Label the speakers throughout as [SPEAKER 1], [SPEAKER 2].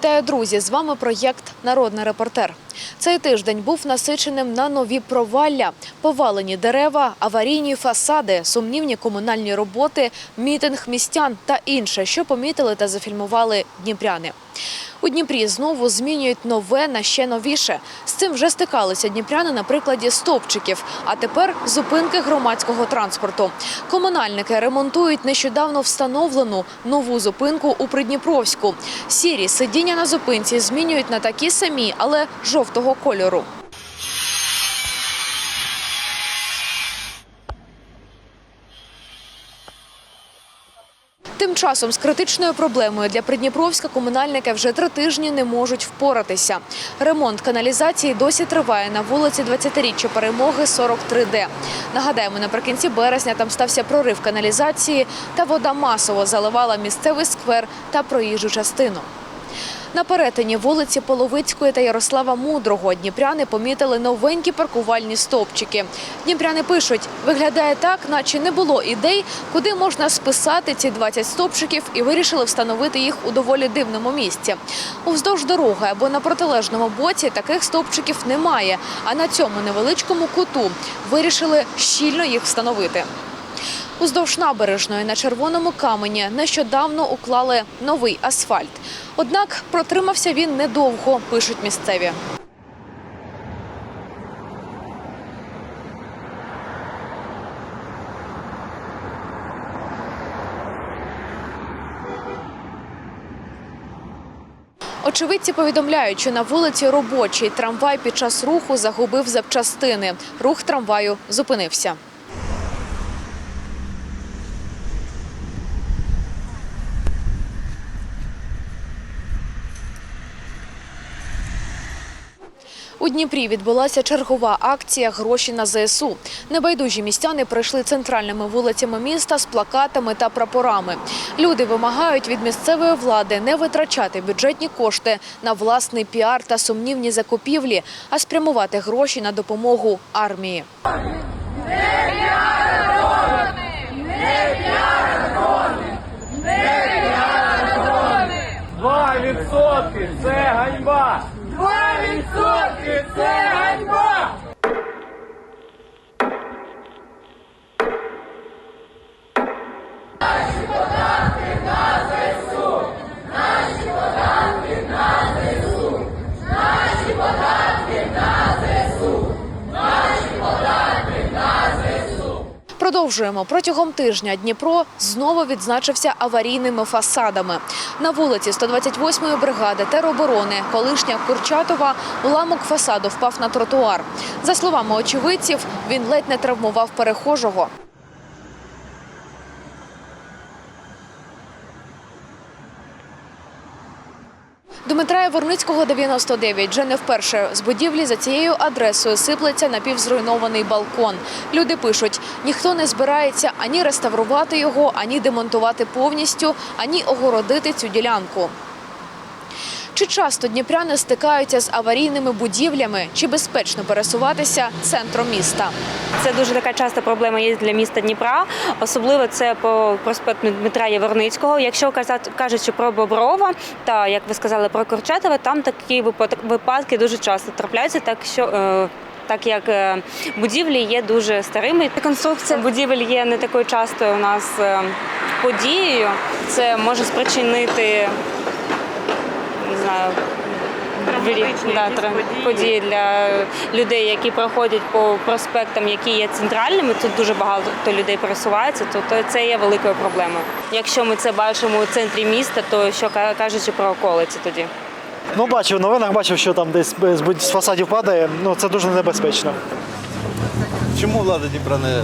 [SPEAKER 1] Вітаю, друзі! З вами проєкт Народний репортер. Цей тиждень був насиченим на нові провалля, повалені дерева, аварійні фасади, сумнівні комунальні роботи, мітинг містян та інше, що помітили та зафільмували дніпряни. У Дніпрі знову змінюють нове на ще новіше. З цим вже стикалися дніпряни на прикладі стовпчиків, а тепер зупинки громадського транспорту. Комунальники ремонтують нещодавно встановлену нову зупинку у Придніпровську. Сірі сидіння на зупинці змінюють на такі самі, але жовтого кольору. Часом з критичною проблемою для Придніпровська комунальники вже три тижні не можуть впоратися. Ремонт каналізації досі триває на вулиці 20-річчя перемоги 43Д. Нагадаємо, наприкінці березня там стався прорив каналізації, та вода масово заливала місцевий сквер та проїжджу частину. На перетині вулиці Половицької та Ярослава Мудрого дніпряни помітили новенькі паркувальні стовпчики. Дніпряни пишуть, виглядає так, наче не було ідей, куди можна списати ці 20 стовпчиків і вирішили встановити їх у доволі дивному місці. Уздовж дороги або на протилежному боці таких стовпчиків немає, а на цьому невеличкому куту вирішили щільно їх встановити. Уздовж набережної на червоному камені нещодавно уклали новий асфальт. Однак протримався він недовго, пишуть місцеві. Очевидці повідомляють, що на вулиці робочій трамвай під час руху загубив запчастини. Рух трамваю зупинився. У Дніпрі відбулася чергова акція Гроші на ЗСУ. Небайдужі містяни пройшли центральними вулицями міста з плакатами та прапорами. Люди вимагають від місцевої влади не витрачати бюджетні кошти на власний піар та сумнівні закупівлі, а спрямувати гроші на допомогу армії.
[SPEAKER 2] Два
[SPEAKER 1] Продовжуємо протягом тижня. Дніпро знову відзначився аварійними фасадами. На вулиці 128-ї бригади тероборони, колишня Курчатова, уламок фасаду впав на тротуар. За словами очевидців, він ледь не травмував перехожого. Дмитра Яворницького, 99. Вже не вперше з будівлі за цією адресою сиплеться напівзруйнований балкон. Люди пишуть, ніхто не збирається ані реставрувати його, ані демонтувати повністю, ані огородити цю ділянку. Чи часто дніпряни стикаються з аварійними будівлями, чи безпечно пересуватися центром міста?
[SPEAKER 3] Це дуже така часта проблема є для міста Дніпра, особливо це по проспекту Дмитра Яворницького. Якщо казати кажучи про Боброва, та як ви сказали про Курчатова, там такі випадки дуже часто трапляються, так що. е, Так як е, будівлі є дуже старими, конструкція будівель є не такою частою у нас е, подією. Це може спричинити не знаю, да,
[SPEAKER 4] події.
[SPEAKER 3] події для людей, які проходять по проспектам, які є центральними. Тут дуже багато людей пересувається, то, то це є великою проблемою. Якщо ми це бачимо у центрі міста, то що кажучи про околиці тоді?
[SPEAKER 5] Ну, бачив в новинах, бачив, що там десь з будь- фасадів падає. Ну це дуже небезпечно.
[SPEAKER 6] Чому влада Дніпра не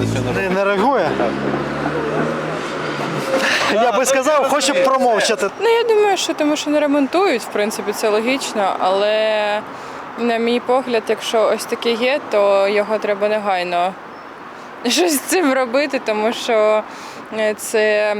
[SPEAKER 6] нічого не
[SPEAKER 5] не реагує. Я би сказав, хочу промовчати.
[SPEAKER 4] Ну я думаю, що тому що не ремонтують, в принципі, це логічно, але на мій погляд, якщо ось таке є, то його треба негайно щось з цим робити, тому що е, це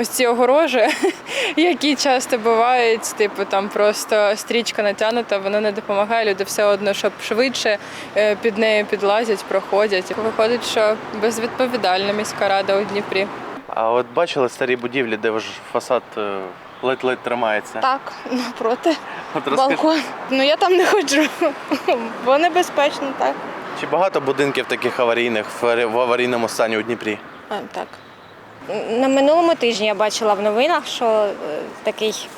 [SPEAKER 4] ось ці огорожі, які часто бувають, типу там просто стрічка натягнута, вона не допомагає. Люди все одно, щоб швидше е, під нею підлазять, проходять. Виходить, що безвідповідальна міська рада у Дніпрі.
[SPEAKER 7] А от бачили старі будівлі, де ж фасад е,
[SPEAKER 6] ледь-ледь тримається.
[SPEAKER 7] Так, напроти.
[SPEAKER 6] От
[SPEAKER 7] Балкон. Ну я там не ходжу, бо небезпечно, так.
[SPEAKER 6] чи багато будинків таких аварійних в аварійному стані у Дніпрі?
[SPEAKER 7] А, так.
[SPEAKER 8] На минулому тижні я бачила в новинах, що е, такий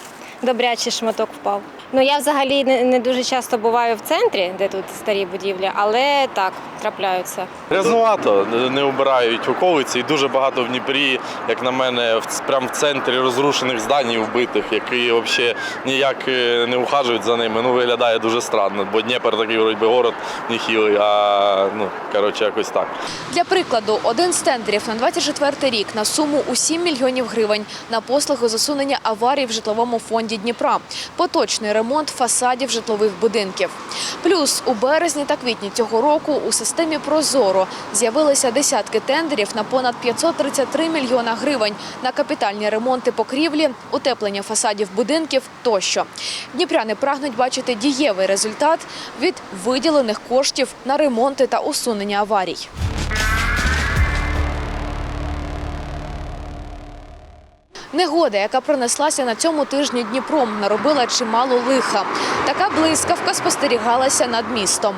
[SPEAKER 8] добрячий шматок впав. Ну я взагалі не, не дуже часто буваю в центрі, де тут старі будівлі, але так трапляються.
[SPEAKER 9] Грязнувато, не обирають околиці, і дуже багато в Дніпрі, як на мене, в прямо в центрі розрушених здань і вбитих, які взагалі ніяк е, не ухажують за ними. Ну виглядає дуже странно, бо Дніпр такий вроді город нехилий, а ну коротше, якось так.
[SPEAKER 1] Для прикладу, один з тендерів на 24-й рік на суму у 7 мільйонів гривень на послуги з усунення аварій в житловому фонді Дніпра, поточний ремонт фасадів житлових будинків. Плюс у березні та квітні цього року у системі Прозоро з'явилися десятки тендерів на понад 533 мільйона гривень на капітальні ремонти покрівлі, утеплення фасадів будинків тощо. Дніпряни прагнуть бачити дієвий результат від виділених коштів на ремонти та усунення аварій. Негода, яка пронеслася на цьому тижні Дніпром, наробила чимало лиха. Така блискавка спостерігалася над містом.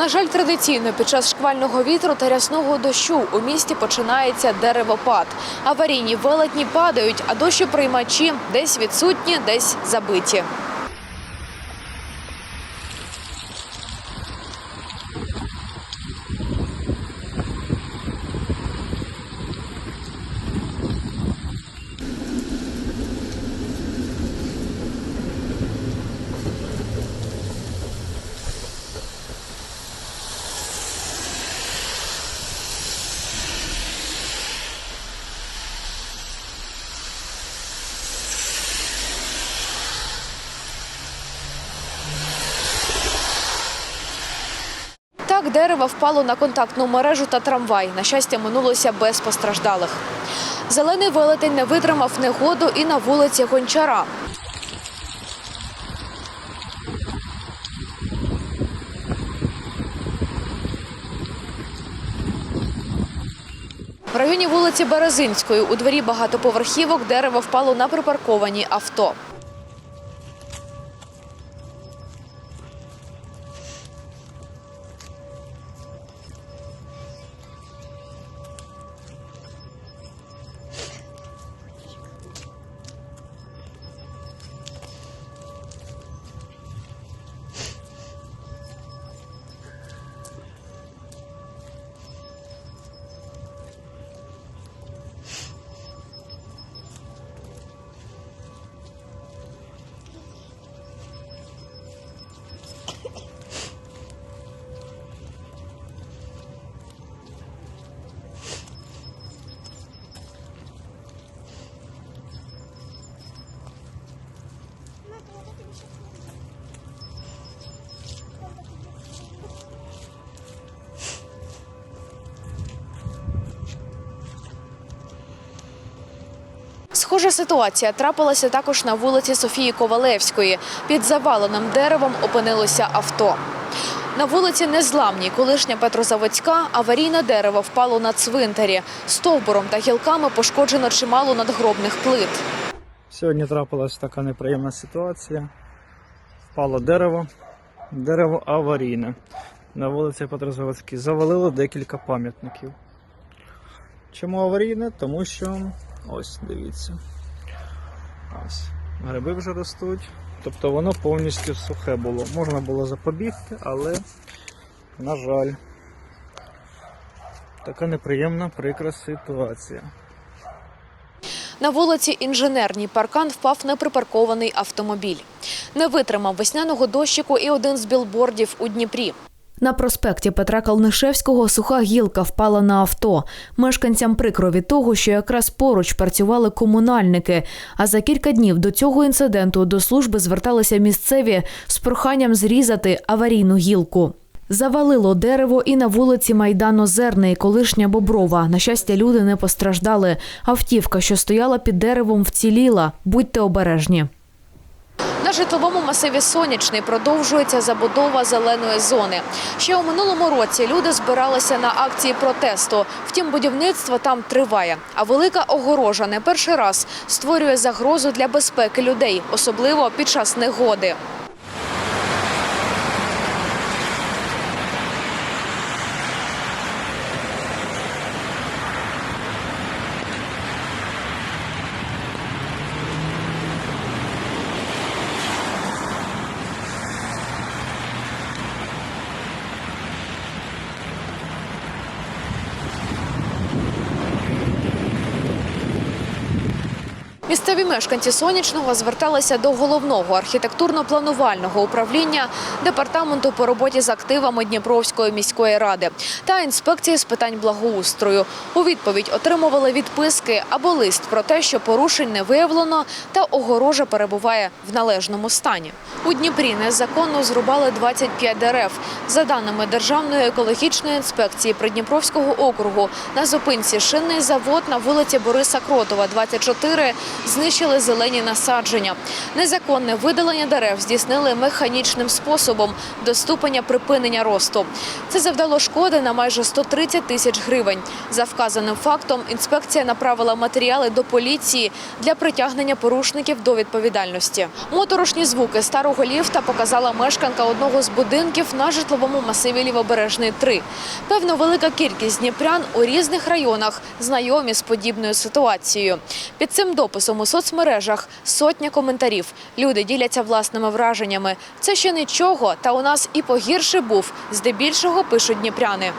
[SPEAKER 1] На жаль, традиційно під час шквального вітру та рясного дощу у місті починається деревопад. Аварійні велетні падають, а дощоприймачі десь відсутні, десь забиті. Так дерево впало на контактну мережу та трамвай. На щастя, минулося без постраждалих. Зелений велетень не витримав негоду і на вулиці Гончара. В районі вулиці Березинської у дворі багатоповерхівок дерево впало на припарковані авто. Схожа ситуація трапилася також на вулиці Софії Ковалевської. Під заваленим деревом опинилося авто. На вулиці Незламній, колишня Петрозаводська, аварійне дерево впало на цвинтарі. Стовбуром та гілками пошкоджено чимало надгробних плит.
[SPEAKER 10] Сьогодні трапилась така неприємна ситуація. Впало дерево, дерево аварійне. На вулиці Петрозаводській завалило декілька пам'ятників. Чому аварійне? Тому що ось дивіться. Ось. Гриби вже ростуть. Тобто воно повністю сухе було. Можна було запобігти, але, на жаль, така неприємна прикра ситуація.
[SPEAKER 1] На вулиці Інженерній паркан впав неприпаркований автомобіль. Не витримав весняного дощику і один з білбордів у Дніпрі. На проспекті Петра Калнишевського суха гілка впала на авто. Мешканцям прикро від того, що якраз поруч працювали комунальники. А за кілька днів до цього інциденту до служби зверталися місцеві з проханням зрізати аварійну гілку. Завалило дерево і на вулиці Майдан Озерний, колишня Боброва. На щастя, люди не постраждали. Автівка, що стояла під деревом, вціліла. Будьте обережні. На житловому масиві Сонячний продовжується забудова зеленої зони. Ще у минулому році люди збиралися на акції протесту. Втім, будівництво там триває. А велика огорожа не перший раз створює загрозу для безпеки людей, особливо під час негоди. Місцеві мешканці сонячного зверталися до головного архітектурно-планувального управління департаменту по роботі з активами Дніпровської міської ради та інспекції з питань благоустрою. У відповідь отримували відписки або лист про те, що порушень не виявлено та огорожа перебуває в належному стані. У Дніпрі незаконно зрубали 25 дерев. За даними Державної екологічної інспекції Придніпровського округу, на зупинці шинний завод на вулиці Бориса Кротова, 24, знищили зелені насадження. Незаконне видалення дерев здійснили механічним способом до ступеня припинення росту. Це завдало шкоди на майже 130 тисяч гривень. За вказаним фактом інспекція направила матеріали до поліції для притягнення порушників до відповідальності. Моторошні звуки старого ліфта показала мешканка одного з будинків на житловому масиві Лівобережний 3. Певно, велика кількість дніпрян у різних районах знайомі з подібною ситуацією. Під цим дописом у соцмережах сотня коментарів. Люди діляться власними враженнями. Це ще нічого, та у нас і погірше був. Здебільшого пишуть дніпряни.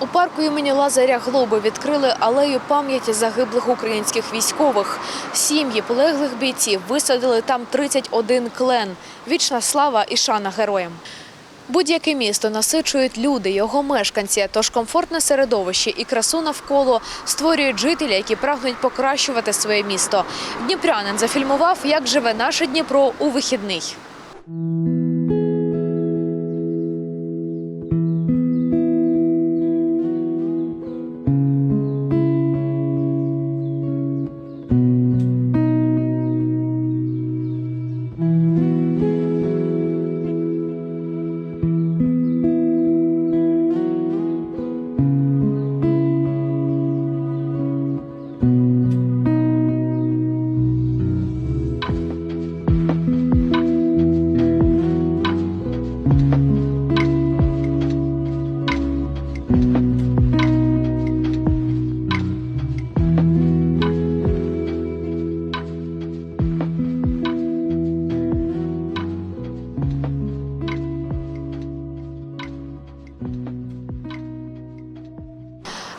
[SPEAKER 1] У парку імені Лазаря Глоби відкрили алею пам'яті загиблих українських військових. Сім'ї полеглих бійців висадили там 31 клен. Вічна слава і шана героям. Будь-яке місто насичують люди, його мешканці, тож комфортне середовище і красу навколо створюють жителі, які прагнуть покращувати своє місто. Дніпрянин зафільмував, як живе наше Дніпро у вихідний.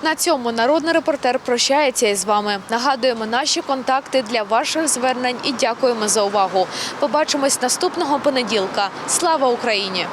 [SPEAKER 1] На цьому народний репортер прощається із вами. Нагадуємо наші контакти для ваших звернень і дякуємо за увагу. Побачимось наступного понеділка. Слава Україні!